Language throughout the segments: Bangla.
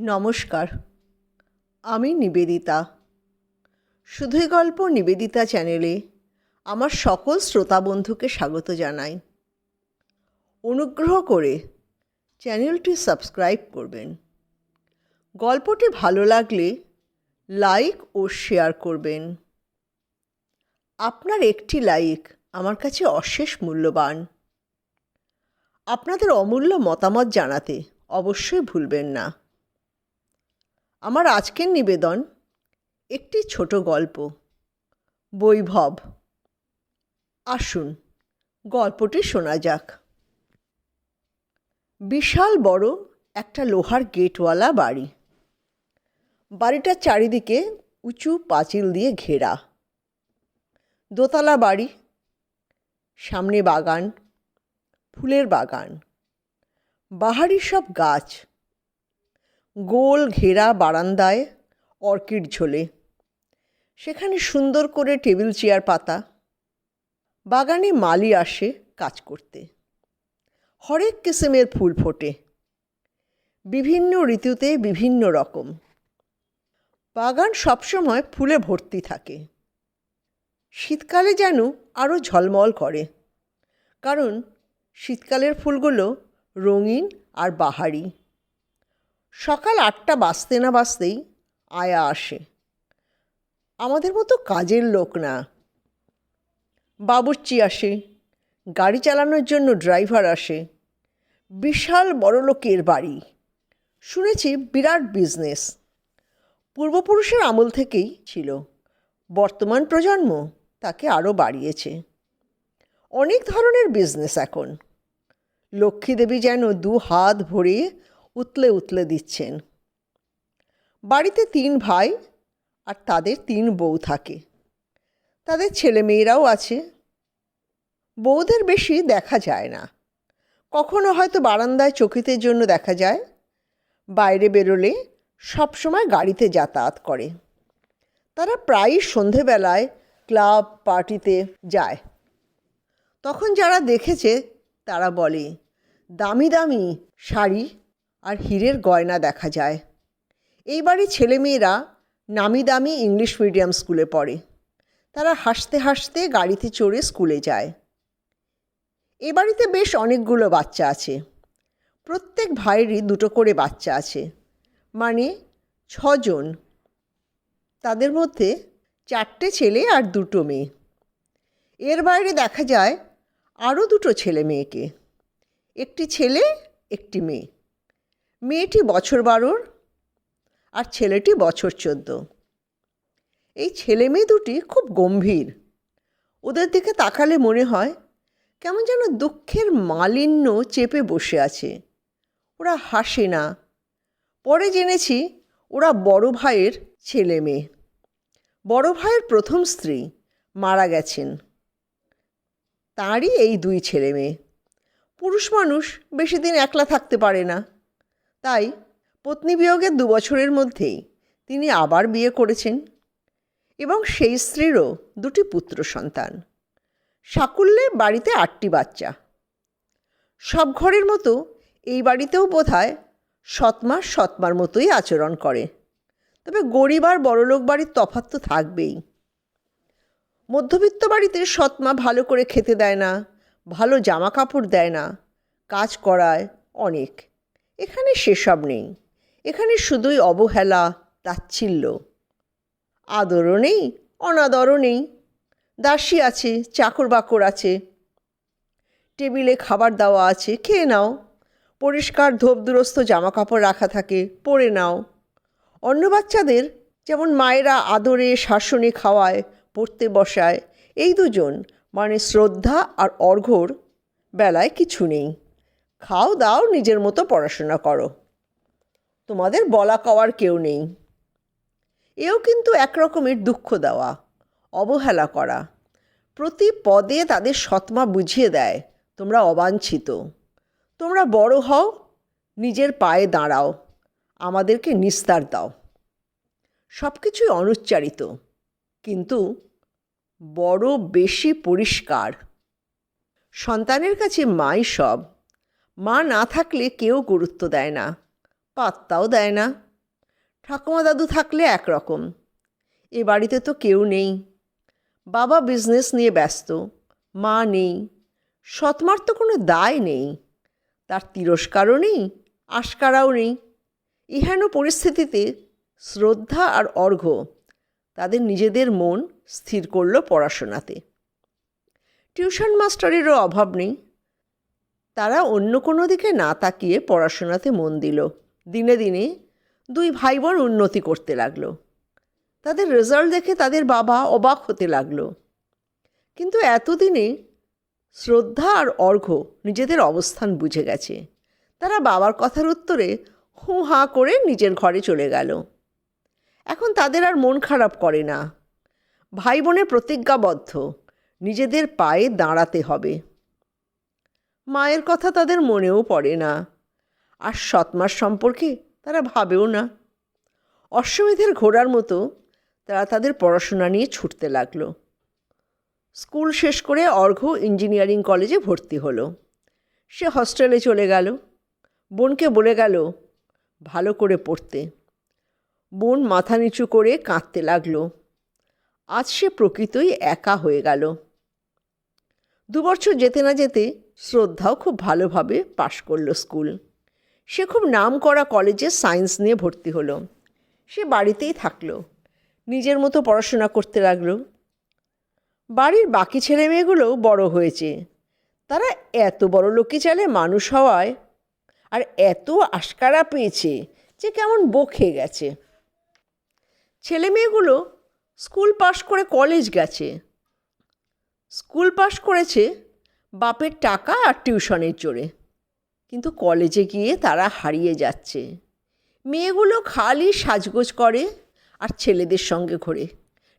নমস্কার। আমি নিবেদিতা। শুধুই গল্প নিবেদিতা চ্যানেলে আমার সকল শ্রোতা বন্ধুকে স্বাগত জানাই। অনুগ্রহ করে চ্যানেলটি সাবস্ক্রাইব করবেন। গল্পটি ভালো লাগলে লাইক ও শেয়ার করবেন। আপনার একটি লাইক আমার কাছে অশেষ মূল্যবান। আপনাদের অমূল্য মতামত জানাতে অবশ্যই ভুলবেন না। আমার আজকের নিবেদন, একটি ছোট গল্প। বৈভব। আসুন, গল্পটি শোনা যাক। বিশাল বড় একটা লোহার গেটওয়ালা বাড়ি। বাড়িটার চারিদিকে উঁচু পাঁচিল দিয়ে ঘেরা। দোতলা বাড়ি, সামনে বাগান, ফুলের বাগান, বাহারি সব গাছ। গোল ঘেরা বারান্দায় অর্কিড ঝোলে। সেখানে সুন্দর করে টেবিল চেয়ার পাতা। বাগানে মালি আসে কাজ করতে। হরেক কিসিমের ফুল ফোটে। বিভিন্ন ঋতুতে বিভিন্ন রকম। বাগান সবসময় ফুলে ভর্তি থাকে। শীতকালে যেন আরও ঝলমল করে। কারণ শীতকালের ফুলগুলো রঙিন আর বাহারি। সকাল আটটা বাজতে না বাজতেই আয়া আসে। আমাদের মতো কাজের লোক না। বাবুর্চি আসে, গাড়ি চালানোর জন্য ড্রাইভার আসে, বিশাল বড় লোকের বাড়ি। শুনেছি বিরাট বিজনেস পূর্বপুরুষের আমল থেকেই ছিল। বর্তমান প্রজন্ম তাকে আরও বাড়িয়েছে। অনেক ধরনের বিজনেস এখন। লক্ষ্মী দেবী যেন দু হাত ভরে উতলে উতলে দিচ্ছেন। বাড়িতে তিন ভাই আর তাদের তিন বউ থাকে। তাদের ছেলে মেয়েরাও আছে। বউদের বেশি দেখা যায় না। কখনো হয়তো বারান্দায় চকিতের জন্য দেখা যায়। বাইরে বেরোলে সবসময় গাড়িতে যাতায়াত করে। তারা প্রায়ই সন্ধেবেলায় ক্লাব পার্টিতে যায়। তখন যারা দেখেছে তারা বলে, দামি দামি শাড়ি আর হীরের গয়না দেখা যায়। এই বাড়ির ছেলেমেয়েরা নামি দামি ইংলিশ মিডিয়াম স্কুলে পড়ে। তারা হাসতে হাসতে গাড়িতে চড়ে স্কুলে যায়। এ বাড়িতে বেশ অনেকগুলো বাচ্চা আছে। প্রত্যেক ভাইয়েরই দুটো করে বাচ্চা আছে। মানে ছজন। তাদের মধ্যে চারটে ছেলে আর দুটো মেয়ে। এর বাইরে দেখা যায় আরও দুটো ছেলে মেয়েকে। একটি ছেলে, একটি মেয়ে। মেয়েটি বছর বারোর আর ছেলেটি বছর চোদ্দ। এই ছেলে মেয়ে দুটি খুব গম্ভীর। ওদের দিকে তাকালে মনে হয় কেমন যেন দুঃখের মালিন্য চেপে বসে আছে। ওরা হাসে না। পরে জেনেছি ওরা বড় ভাইয়ের ছেলে মেয়ে। বড় ভাইয়ের প্রথম স্ত্রী মারা গেছেন। তাঁরই এই দুই ছেলে মেয়ে। পুরুষ মানুষ বেশি দিন একলা থাকতে পারে না। তাই পত্নী বিয়োগের দু বছরের মধ্যেই তিনি আবার বিয়ে করেছেন এবং সেই স্ত্রীরও দুটি পুত্র সন্তান। সাকুল্যে বাড়িতে আটটি বাচ্চা। সব ঘরের মতো এই বাড়িতেও বোধ হয় সৎমা সৎমার মতোই আচরণ করে। তবে গরিব আর বড়লোক বাড়ির তফাৎ তো থাকবেই। মধ্যবিত্ত বাড়িতে সৎমা ভালো করে খেতে দেয় না, ভালো জামা কাপড় দেয় না, কাজ করায় অনেক। এখানে সেসব নেই। এখানে শুধুই অবহেলা, তাচ্ছিল্য। আদরও নেই, অনাদরও নেই। দাসী আছে চাকর বাকর আছে। টেবিলে খাবার দেওয়া আছে, খেয়ে নাও। পরিষ্কার ধোপদুরস্ত জামা কাপড় রাখা থাকে, পরে নাও। অন্য বাচ্চাদের যেমন মায়েরা আদরে শাসনে খাওয়ায়, পড়তে বসায়, এই দুজন মানে শ্রদ্ধা আর অর্ঘ্যর, বেলায় কিছু নেই। খাও দাও, নিজের মতো পড়াশোনা করো। তোমাদের বলা কওয়ার কেউ নেই। এও কিন্তু একরকমের দুঃখ দেওয়া, অবহেলা করা। প্রতি পদে তাদের সৎমা বুঝিয়ে দেয়, তোমরা অবাঞ্ছিত। তোমরা বড় হও, নিজের পায়ে দাঁড়াও, আমাদেরকে নিস্তার দাও। সব কিছুই অনুচ্চারিত, কিন্তু বড় বেশি পরিষ্কার। সন্তানের কাছে মাই সব মা না থাকলে কেউ গুরুত্ব দেয় না, পাত্তাও দেয় না। ঠাকুমা দাদু থাকলে একরকম, এ বাড়িতে তো কেউ নেই। বাবা বিজনেস নিয়ে ব্যস্ত, মা নেই, সৎমার তো কোনো দায় নেই, তার তিরস্কারও নেই, আশকারাও নেই। ইহেন পরিস্থিতিতে শ্রদ্ধা আর অর্ঘ্য তাদের নিজেদের মন স্থির করল পড়াশোনাতে। টিউশন মাস্টারেরও অভাব নেই। তারা অন্য কোনো দিকে না তাকিয়ে পড়াশোনাতে মন দিল। দিনে দিনে দুই ভাই বোন উন্নতি করতে লাগল। তাদের রেজাল্ট দেখে তাদের বাবা অবাক হতে লাগল। কিন্তু এতদিনে শ্রদ্ধা আর অর্ঘ্য নিজেদের অবস্থান বুঝে গেছে। তারা বাবার কথার উত্তরে হু হাঁ করে নিজের ঘরে চলে গেল। এখন তাদের আর মন খারাপ করে না। ভাই বোনে প্রতিজ্ঞাবদ্ধ। নিজেদের পায়ে দাঁড়াতে হবে। মায়ের কথা তাদের মনেও পড়ে না। আর সৎমার সম্পর্কে তারা ভাবেও না। অশ্বমেধের ঘোড়ার মতো তারা তাদের পড়াশোনা নিয়ে ছুটতে লাগল। স্কুল শেষ করে অর্ঘ্য ইঞ্জিনিয়ারিং কলেজে ভর্তি হলো। সে হস্টেলে চলে গেল। বোনকে বলে গেল, ভালো করে পড়তে। বোন মাথা নিচু করে কাঁদতে লাগল। আজ সে প্রকৃতই একা হয়ে গেল। দু বছর যেতে না যেতে শ্রদ্ধাও খুব ভালোভাবে পাশ করল স্কুল। সে খুব নাম করা কলেজে সায়েন্স নিয়ে ভর্তি হলো। সে বাড়িতেই থাকল। নিজের মতো পড়াশোনা করতে লাগল। বাড়ির বাকি ছেলে মেয়েগুলোও বড় হয়েছে। তারা এত বড় লোকে চালে মানুষ হওয়ায় আর এত আশকারা পেয়েছে যে কেমন বকে গেছে। ছেলে মেয়েগুলো স্কুল পাশ করে কলেজ গেছে। স্কুল পাশ করেছে বাপের টাকা আর টিউশনের জোরে। কিন্তু কলেজে গিয়ে তারা হারিয়ে যাচ্ছে। মেয়েগুলো খালি সাজগোজ করে আর ছেলেদের সঙ্গে ঘোরে।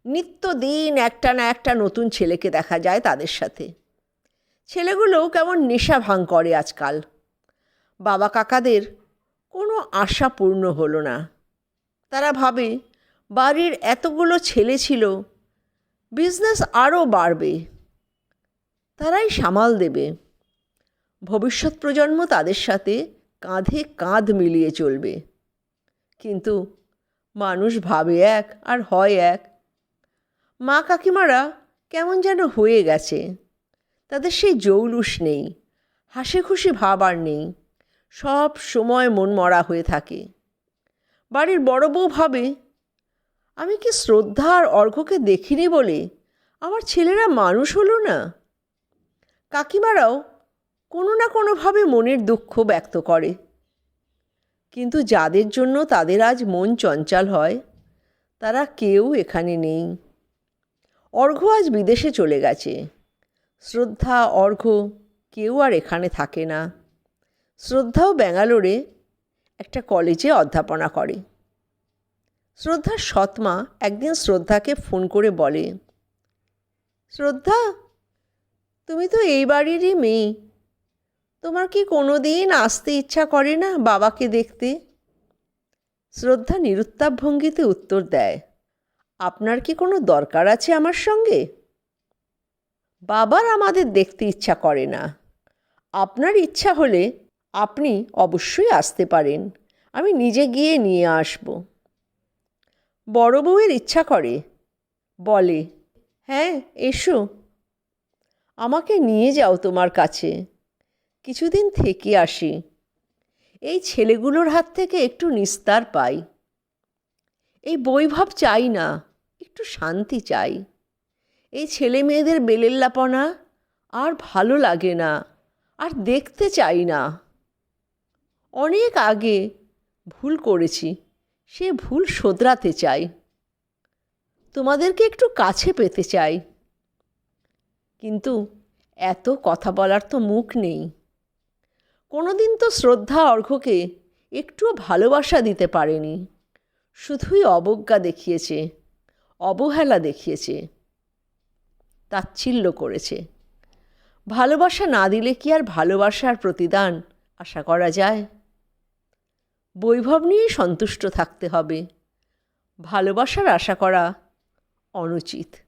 নিত্য দিন একটা না একটা নতুন ছেলেকে দেখা যায় তাদের সাথে। ছেলেগুলো কেমন নেশা ভাঙ করে আজকাল। বাবা কাকাদের কোনো আশা পূর্ণ হলো না। তারা ভাবে, বাড়ির এতগুলো ছেলে ছিল, বিজনেস আরও বাড়বে। তারাই সামাল দেবে। ভবিষ্যৎ প্রজন্ম তাদের সাথে কাঁধে কাঁধ মিলিয়ে চলবে। কিন্তু মানুষ ভাবে এক আর হয় এক। মা কাকিমারা কেমন যেন হয়ে গেছে। তাদের সেই জৌলুস নেই হাসি খুশি ভাব আর নেই, সব সময় মন মরা হয়ে থাকে। বাড়ির বড় বউ ভাবে, আমি কি শ্রদ্ধা আর অর্ঘ্যকে দেখিনি বলে? আমার ছেলেরা মানুষ হলো না? কাকিমারাও কোনো না কোনোভাবে মনের দুঃখ ব্যক্ত করে। কিন্তু যাদের জন্য তাদের আজ মন চঞ্চল হয়, তারা কেউ এখানে নেই। অর্ঘ্য আজ বিদেশে চলে গেছে। শ্রদ্ধা, অর্ঘ্য কেউ আর এখানে থাকে না। শ্রদ্ধাও ব্যাঙ্গালোরে একটা কলেজে অধ্যাপনা করে। শ্রদ্ধার সৎমা একদিন শ্রদ্ধাকে ফোন করে বলে, শ্রদ্ধা তুমি তো এই বাড়িরই মেয়ে। তোমার কি কোনো দিন আসতে ইচ্ছা করে না বাবাকে দেখতে? শ্রদ্ধা নিরুত্তাপ ভঙ্গিতে উত্তর দেয়, আপনার কি কোনো দরকার আছে আমার সঙ্গে? বাবার আমাদের দেখতে ইচ্ছা করে না। আপনার ইচ্ছা হলে আপনি অবশ্যই আসতে পারেন। আমি নিজে গিয়ে নিয়ে আসব। বড় বউয়ের ইচ্ছা করে? বলে হ্যাঁ এসো। আমাকে নিয়ে যাও তোমার কাছে। কিছুদিন থেকে আসি। এই ছেলেগুলোর হাত থেকে একটু নিস্তার পাই। এই বৈভব চাই না, একটু শান্তি চাই। এই ছেলে মেয়েদের বেলেল্লাপনা আর ভালো লাগে না, আর দেখতে চাই না। অনেক আগে ভুল করেছি, সে ভুল শোধরাতে চাই। তোমাদেরকে একটু কাছে পেতে চাই। কিন্তু এত কথা বলার তো মুখ নেই। কোনোদিন তো শ্রদ্ধা অর্ঘ্যকে একটুও ভালোবাসা দিতে পারেনি। শুধুই অবজ্ঞা দেখিয়েছে, অবহেলা দেখিয়েছে, তাচ্ছিল্য করেছে। ভালোবাসা না দিলে কি আর ভালোবাসার প্রতিদান আশা করা যায়? বৈভব নিয়েই সন্তুষ্ট থাকতে হবে। ভালোবাসার আশা করা অনুচিত।